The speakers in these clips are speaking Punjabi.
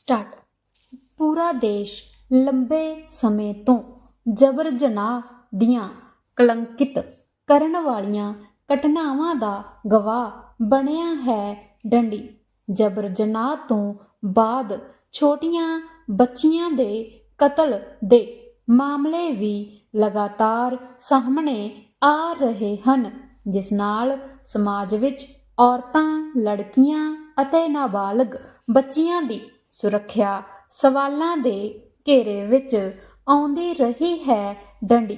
ਸਟਾਰਟ। ਪੂਰਾ ਦੇਸ਼ ਲੰਬੇ ਸਮੇਂ ਤੋਂ ਜਬਰ ਜਨਾਹ ਦੀਆਂ ਕਲੰਕਿਤ ਕਰਨ ਵਾਲੀਆਂ ਘਟਨਾਵਾਂ ਦਾ ਗਵਾਹ ਬਣਿਆ ਹੈ ਡੰਡੀ। ਜਬਰ ਜਨਾਹ ਤੋਂ ਬਾਅਦ ਛੋਟੀਆਂ ਬੱਚੀਆਂ ਦੇ ਕਤਲ ਦੇ ਮਾਮਲੇ ਵੀ ਲਗਾਤਾਰ ਸਾਹਮਣੇ ਆ ਰਹੇ ਹਨ, ਜਿਸ ਨਾਲ ਸਮਾਜ ਵਿੱਚ ਔਰਤਾਂ, ਲੜਕੀਆਂ ਅਤੇ ਨਾਬਾਲਗ ਬੱਚੀਆਂ ਦੀ ਸੁਰੱਖਿਆ ਸਵਾਲਾਂ ਦੇ ਘੇਰੇ ਵਿੱਚ ਆਉਂਦੀ ਰਹੀ ਹੈ ਡੰਡੀ।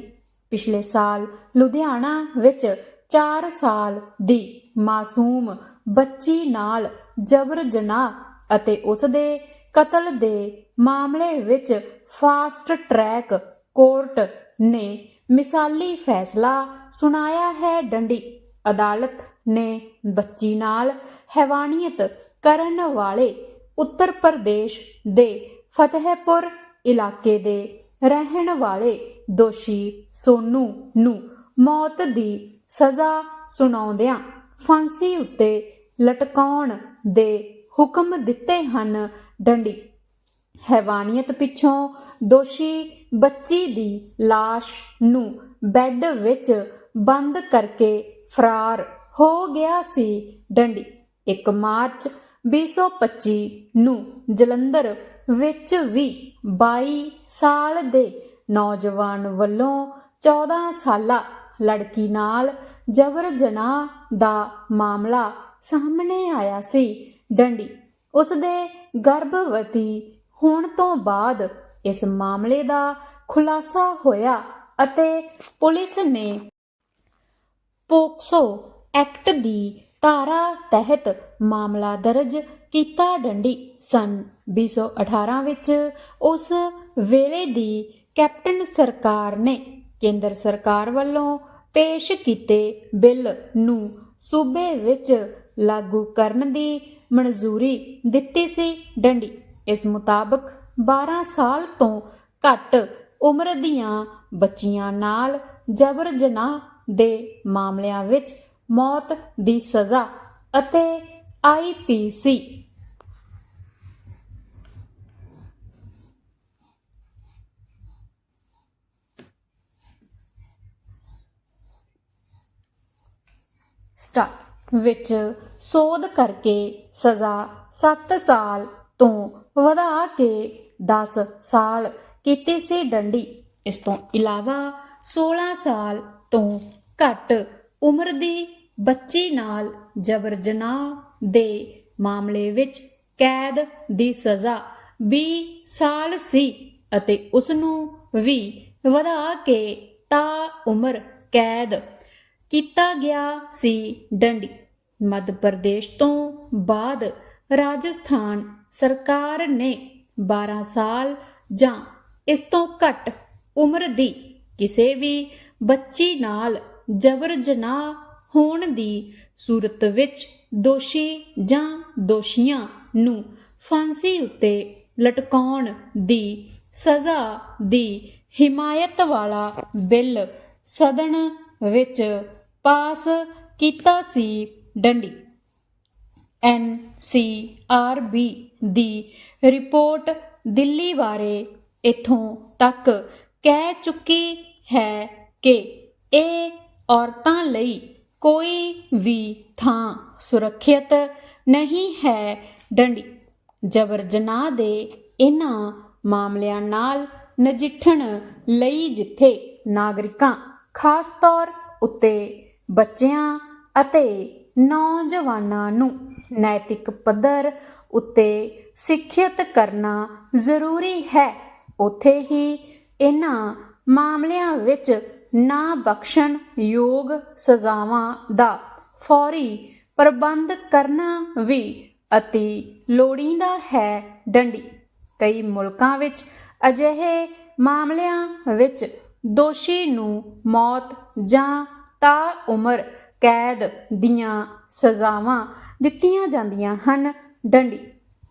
ਪਿਛਲੇ ਸਾਲ ਲੁਧਿਆਣਾ ਵਿੱਚ 4 ਸਾਲ ਦੀ ਮਾਸੂਮ ਬੱਚੀ ਨਾਲ ਜਬਰ ਜਨਾਹ ਅਤੇ ਉਸ ਦੇ ਕਤਲ ਦੇ ਮਾਮਲੇ ਵਿੱਚ ਫਾਸਟ ਟਰੈਕ ਕੋਰਟ ਨੇ ਮਿਸਾਲੀ ਫੈਸਲਾ ਸੁਣਾਇਆ ਹੈ ਡੰਡੀ। ਅਦਾਲਤ ਨੇ ਬੱਚੀ ਨਾਲ ਹੈਵਾਨੀਅਤ ਕਰਨ ਵਾਲੇ ਉੱਤਰ ਪ੍ਰਦੇਸ਼ ਦੇ ਫਤਿਹਪੁਰ ਇਲਾਕੇ ਦੇ ਰਹਿਣ ਵਾਲੇ ਦੋਸ਼ੀ ਸੋਨੂ ਨੂੰ ਮੌਤ ਦੀ ਸਜ਼ਾ ਸੁਣਾਉਂਦਿਆਂ ਫਾਂਸੀ ਉੱਤੇ ਲਟਕਾਉਣ ਦੇ ਹੁਕਮ ਦਿੱਤੇ ਹਨ ਡੰਡੀ। ਹੈਵਾਨੀਅਤ ਪਿੱਛੋਂ ਦੋਸ਼ੀ ਬੱਚੀ ਦੀ ਲਾਸ਼ ਨੂੰ ਬੈੱਡ ਵਿੱਚ ਬੰਦ ਕਰਕੇ ਫਰਾਰ ਹੋ ਗਿਆ ਸੀ ਡੰਡੀ। 1 ਮਾਰਚ 2025 ਨੂੰ ਜਲੰਧਰ ਵਿੱਚ ਵੀ 22 ਸਾਲ ਦੇ ਨੌਜਵਾਨ ਵੱਲੋਂ 14 ਸਾਲਾ ਲੜਕੀ ਨਾਲ ਜਬਰ ਜਨਾਹ ਦਾ ਮਾਮਲਾ ਸਾਹਮਣੇ ਆਇਆ ਸੀ। ਡੰਡੀ ਉਸ ਦੇ ਗਰਭਵਤੀ ਹੋਣ ਤੋਂ ਬਾਅਦ ਇਸ ਮਾਮਲੇ ਦਾ ਖੁਲਾਸਾ ਹੋਇਆ ਅਤੇ ਪੁਲਿਸ ਨੇ ਪੋਕਸੋ ਐਕਟ ਦੀ ਧਾਰਾ ਤਹਿਤ ਮਾਮਲਾ ਦਰਜ ਕੀਤਾ ਡੰਡੀ। ਸਨ 2018 ਵਿੱਚ ਉਸ ਵੇਲੇ ਦੀ ਕੈਪਟਨ ਸਰਕਾਰ ਨੇ ਕੇਂਦਰ ਸਰਕਾਰ ਵੱਲੋਂ ਪੇਸ਼ ਕੀਤੇ ਬਿੱਲ ਨੂੰ ਸੂਬੇ ਵਿੱਚ ਲਾਗੂ ਕਰਨ ਦੀ ਮਨਜ਼ੂਰੀ ਦਿੱਤੀ ਸੀ ਡੰਡੀ। ਇਸ ਮੁਤਾਬਕ 12 ਸਾਲ ਤੋਂ ਘੱਟ ਉਮਰ ਦੀਆਂ ਬੱਚੀਆਂ ਨਾਲ ਜਬਰ ਜਨਾਹ ਦੇ ਮਾਮਲਿਆਂ ਵਿੱਚ ਮੌਤ ਦੀ ਸਜ਼ਾ ਅਤੇ ਆਈਪੀਸੀ ਸਟਾਰ ਵਿੱਚ ਸੋਧ ਕਰਕੇ ਸਜ਼ਾ 7 ਸਾਲ ਤੋਂ ਵਧਾ ਕੇ 10 ਸਾਲ ਕੀਤੀ ਸੀ ਡੰਡੀ। ਇਸ ਤੋਂ ਇਲਾਵਾ 16 ਸਾਲ ਤੋਂ ਘੱਟ ਉਮਰ ਦੀ ਬੱਚੀ ਨਾਲ ਜਬਰ ਜਨਾਹ ਦੇ ਮਾਮਲੇ ਵਿੱਚ ਕੈਦ ਦੀ ਸਜ਼ਾ 20 ਸਾਲ ਸੀ ਅਤੇ ਉਸ ਨੂੰ ਵੀ ਵਧਾ ਕੇ ਤਾ ਉਮਰ ਕੈਦ ਕੀਤਾ ਗਿਆ ਸੀ ਡੰਡੀ। ਮੱਧ ਪ੍ਰਦੇਸ਼ ਤੋਂ ਬਾਅਦ ਰਾਜਸਥਾਨ ਸਰਕਾਰ ਨੇ 12 ਸਾਲ ਜਾਂ ਇਸ ਤੋਂ ਘੱਟ ਉਮਰ ਦੀ ਕਿਸੇ ਵੀ ਬੱਚੀ ਨਾਲ ਜਬਰ ਜਨਾਹ ਹੋਣ ਦੀ ਸੂਰਤ ਵਿੱਚ ਦੋਸ਼ੀ ਜਾਂ ਦੋਸ਼ੀਆਂ ਨੂੰ ਫਾਂਸੀ ਉੱਤੇ ਲਟਕਾਉਣ ਦੀ ਸਜ਼ਾ ਦੀ ਹਿਮਾਇਤ ਵਾਲਾ ਬਿੱਲ ਸਦਨ ਵਿੱਚ ਪਾਸ ਕੀਤਾ ਸੀ ਡੰਡੀ। ਐੱਨ ਸੀ ਆਰ ਬੀ ਦੀ ਰਿਪੋਰਟ ਦਿੱਲੀ ਬਾਰੇ ਇਥੋਂ ਤੱਕ ਕਹਿ ਚੁੱਕੀ ਹੈ ਕਿ ਇਹ ਔਰਤਾਂ ਲਈ ਕੋਈ ਵੀ ਥਾਂ ਸੁਰੱਖਿਅਤ ਨਹੀਂ ਹੈ। ਡੰਡੀ ਜਬਰ ਜਨਾਹ ਦੇ ਇਹਨਾਂ ਮਾਮਲਿਆਂ ਨਾਲ ਨਜਿੱਠਣ ਲਈ ਜਿੱਥੇ ਨਾਗਰਿਕਾਂ, ਖਾਸ ਤੌਰ ਉੱਤੇ ਬੱਚਿਆਂ ਅਤੇ ਨੌਜਵਾਨਾਂ ਨੂੰ ਨੈਤਿਕ ਪੱਧਰ ਉੱਤੇ ਸਿੱਖਿਅਤ ਕਰਨਾ ਜ਼ਰੂਰੀ ਹੈ, ਉੱਥੇ ਹੀ ਇਹਨਾਂ ਮਾਮਲਿਆਂ ਵਿੱਚ ਨਾ ਬਖਸ਼ਣ ਯੋਗ ਸਜ਼ਾਵਾਂ ਦਾ। ਫੌਰੀ ਪ੍ਰਬੰਧ ਕਰਨਾ ਵੀ ਅਤੀ ਲੋੜੀਂਦਾ ਹੈ ਡੰਡੀ। ਕਈ ਮੁਲਕਾਂ ਵਿੱਚ ਅਜਿਹੇ ਮਾਮਲਿਆਂ ਵਿੱਚ ਦੋਸ਼ੀ ਨੂੰ ਮੌਤ ਜਾਂ ਤਾ ਉਮਰ ਕੈਦ ਦੀਆਂ ਸਜ਼ਾਵਾਂ ਦਿੱਤੀਆਂ ਜਾਂਦੀਆਂ ਹਨ ਡੰਡੀ।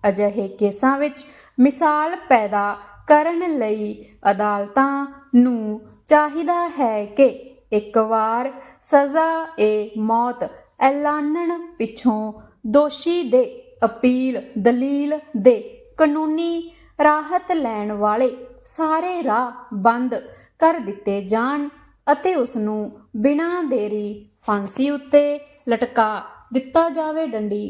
ਅਜਿਹੇ ਕੇਸਾਂ ਵਿੱਚ ਮਿਸਾਲ ਪੈਦਾ ਕਰਨ ਲਈ ਅਦਾਲਤਾਂ ਨੂੰ ਚਾਹੀਦਾ ਹੈ ਕਿ ਇੱਕ ਵਾਰ ਸਜ਼ਾ ਏ ਮੌਤ ਐਲਾਨਣ ਪਿੱਛੋਂ ਦੋਸ਼ੀ ਦੇ ਅਪੀਲ, ਦਲੀਲ ਦੇ ਕਾਨੂੰਨੀ ਰਾਹਤ ਲੈਣ ਵਾਲੇ ਸਾਰੇ ਰਾਹ ਬੰਦ ਕਰ ਦਿੱਤੇ ਜਾਣ ਅਤੇ ਉਸ ਨੂੰ ਬਿਨਾਂ ਦੇਰੀ ਫਾਂਸੀ ਉੱਤੇ ਲਟਕਾ ਦਿੱਤਾ ਜਾਵੇ ਡੰਡੀ।